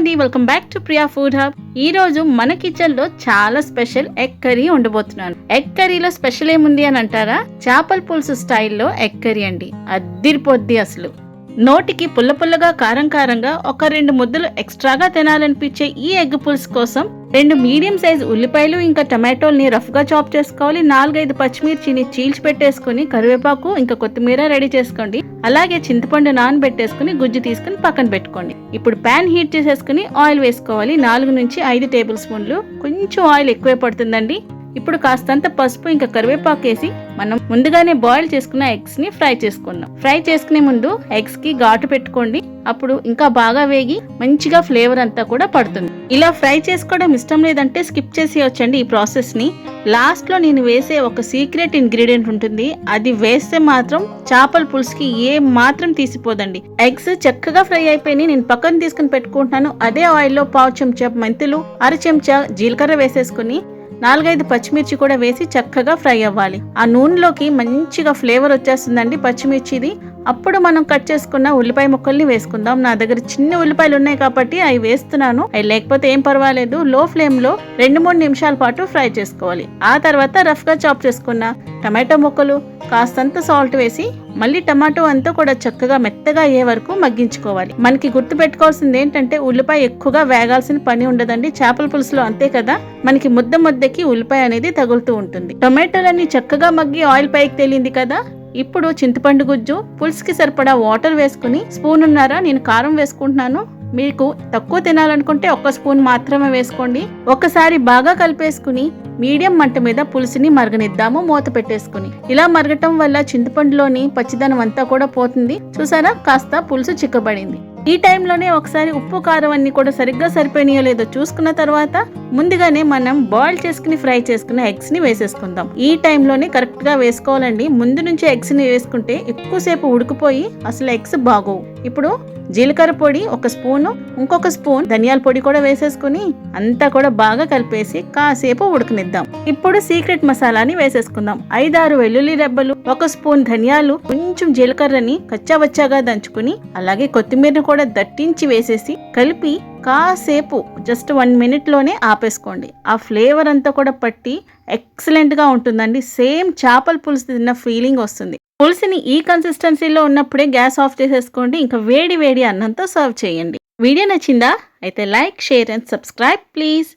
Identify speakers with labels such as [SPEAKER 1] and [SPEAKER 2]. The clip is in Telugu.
[SPEAKER 1] అండి. Welcome back to Priya food hub ఈ రోజు మన కిచెన్లో చాలా స్పెషల్ ఎగ్ కర్రీ ఉండబోతున్నాను ఎగ్ కర్రీలో స్పెషల్ ఏముంది అని అంటారా? చేపల పులుసు స్టైల్లో ఎగ్ కర్రీ అండి. అద్దిరిపోద్ది అసలు. నోటికి పుల్ల పుల్లగా కారం కారంగా ఒక రెండు ముద్దలు ఎక్స్ట్రాగా తినాలనిపించే ఈ ఎగ్ పులుసు కోసం రెండు మీడియం సైజ్ ఉల్లిపాయలు ఇంకా టమాటోల్ని రఫ్గా చాప్ చేసుకోవాలి. నాలుగైదు పచ్చిమిర్చిని చీల్చి పెట్టేసుకుని కరివేపాకు ఇంకా కొత్తిమీర రెడీ చేసుకోండి. అలాగే చింతపండు నానబెట్టేసుకుని గుజ్జు తీసుకుని పక్కన పెట్టుకోండి. ఇప్పుడు ప్యాన్ హీట్ చేసేసుకుని ఆయిల్ వేసుకోవాలి. నాలుగు నుంచి ఐదు టేబుల్ స్పూన్లు. కొంచెం ఆయిల్ ఎక్కువే పడుతుందండి. ఇప్పుడు కాస్తంత పసుపు ఇంకా కరివేపాకు వేసి మనం ముందుగానే బాయిల్ చేసుకున్న ఎగ్స్ని ఫ్రై చేసుకున్నాం ఫ్రై చేసుకునే ముందు ఎగ్స్కి ఘాటు పెట్టుకోండి. అప్పుడు ఇంకా బాగా వేగి మంచిగా ఫ్లేవర్ అంతా కూడా పడుతుంది. ఇలా ఫ్రై చేసుకోవడం ఇష్టం లేదంటే స్కిప్ చేసి వచ్చండి ఈ ప్రాసెస్ని. లాస్ట్లో నేను వేసే ఒక సీక్రెట్ ఇంగ్రీడియంట్ ఉంటుంది. అది వేస్తే మాత్రం చేపల పులుసుకి ఏ మాత్రం తీసిపోదండి. ఎగ్స్ చక్కగా ఫ్రై అయిపోయి నేను పక్కన తీసుకుని పెట్టుకుంటున్నాను. అదే ఆయిల్లో పావు చెంచా మెంతులు అర చెంచా జీలకర్ర వేసేసుకుని నాలుగైదు పచ్చిమిర్చి కూడా వేసి చక్కగా ఫ్రై అవ్వాలి. ఆ నూనెలోకి మంచిగా ఫ్లేవర్ వచ్చేస్తుందండి పచ్చిమిర్చిది. అప్పుడు మనం కట్ చేసుకున్న ఉల్లిపాయ ముక్కల్ని వేసుకుందాం. నా దగ్గర చిన్న ఉల్లిపాయలు ఉన్నాయి కాబట్టి అవి వేస్తున్నాను. అవి లేకపోతే ఏం పర్వాలేదు. లో ఫ్లేమ్లో రెండు మూడు నిమిషాల పాటు ఫ్రై చేసుకోవాలి. ఆ తర్వాత రఫ్గా చాప్ చేసుకున్న టమాటో ముక్కలు కాస్తంత సాల్ట్ వేసి మళ్ళీ టమాటో అంతా కూడా చక్కగా మెత్తగా అయ్యే వరకు మగ్గించుకోవాలి. మనకి గుర్తు పెట్టుకోవాల్సింది ఏంటంటే ఉల్లిపాయ ఎక్కువగా వేగాల్సిన పని ఉండదండి. చేపల పులుసులో అంతే కదా. మనకి ముద్ద ముద్దకి ఉల్లిపాయ అనేది తగులుతూ ఉంటుంది. టొమాటోలన్నీ చక్కగా మగ్గి ఆయిల్ పైకి తేలింది కదా. ఇప్పుడు చింతపండు గుజ్జు పులుసుకి సరిపడా వాటర్ వేసుకుని స్పూన్ ఉన్నారా నేను కారం వేసుకుంటున్నాను. మీకు తక్కువ తినాలనుకుంటే ఒక్క స్పూన్ మాత్రమే వేసుకోండి. ఒకసారి బాగా కలిపేసుకుని మీడియం మంట మీద పులుసుని మరగనిద్దాము మూత పెట్టేసుకుని. ఇలా మరగటం వల్ల చింతపండులోని పచ్చిదనం అంతా కూడా పోతుంది. చూసారా? కాస్త పులుసు చిక్కబడింది. ఈ టైంలోనే ఒకసారి ఉప్పు కారం అన్ని కూడా సరిగ్గా సరిపోయినాయో లేదో చూసుకున్న తర్వాత ముందుగానే మనం బాయిల్ చేసుకుని ఫ్రై చేసుకున్న ఎగ్స్ని వేసేసుకుందాం. ఈ టైంలోనే కరెక్ట్గా వేసుకోవాలండి. ముందు నుంచి ఎగ్స్ని వేసుకుంటే ఎక్కువసేపు ఉడికిపోయి అసలు ఎగ్స్ బాగోవు. ఇప్పుడు జీలకర్ర పొడి ఒక స్పూను ఇంకొక స్పూన్ ధనియాల పొడి కూడా వేసేసుకుని అంతా కూడా బాగా కలిపేసి కాసేపు ఉడకనిద్దాం. ఇప్పుడు సీక్రెట్ మసాలాని వేసేసుకుందాం. ఐదారు వెల్లుల్లి రెబ్బలు ఒక స్పూన్ ధనియాలు కొంచెం జీలకర్రని కచ్చావచ్చాగా దంచుకుని అలాగే కొత్తిమీరను కూడా దట్టించి వేసేసి కలిపి కాసేపు జస్ట్ వన్ మినిట్లోనే ఆపేసుకోండి. ఆ ఫ్లేవర్ అంతా కూడా పట్టి ఎక్సలెంట్గా ఉంటుందండి. సేమ్ చేపల పులుసు తిన్న ఫీలింగ్ వస్తుంది. పులుసుని ఈ కన్సిస్టెన్సీలో ఉన్నప్పుడే గ్యాస్ ఆఫ్ చేసేసుకోండి. ఇంకా వేడి వేడి అన్నంతో సర్వ్ చేయండి. వీడియో నచ్చిందా? అయితే like share and subscribe please.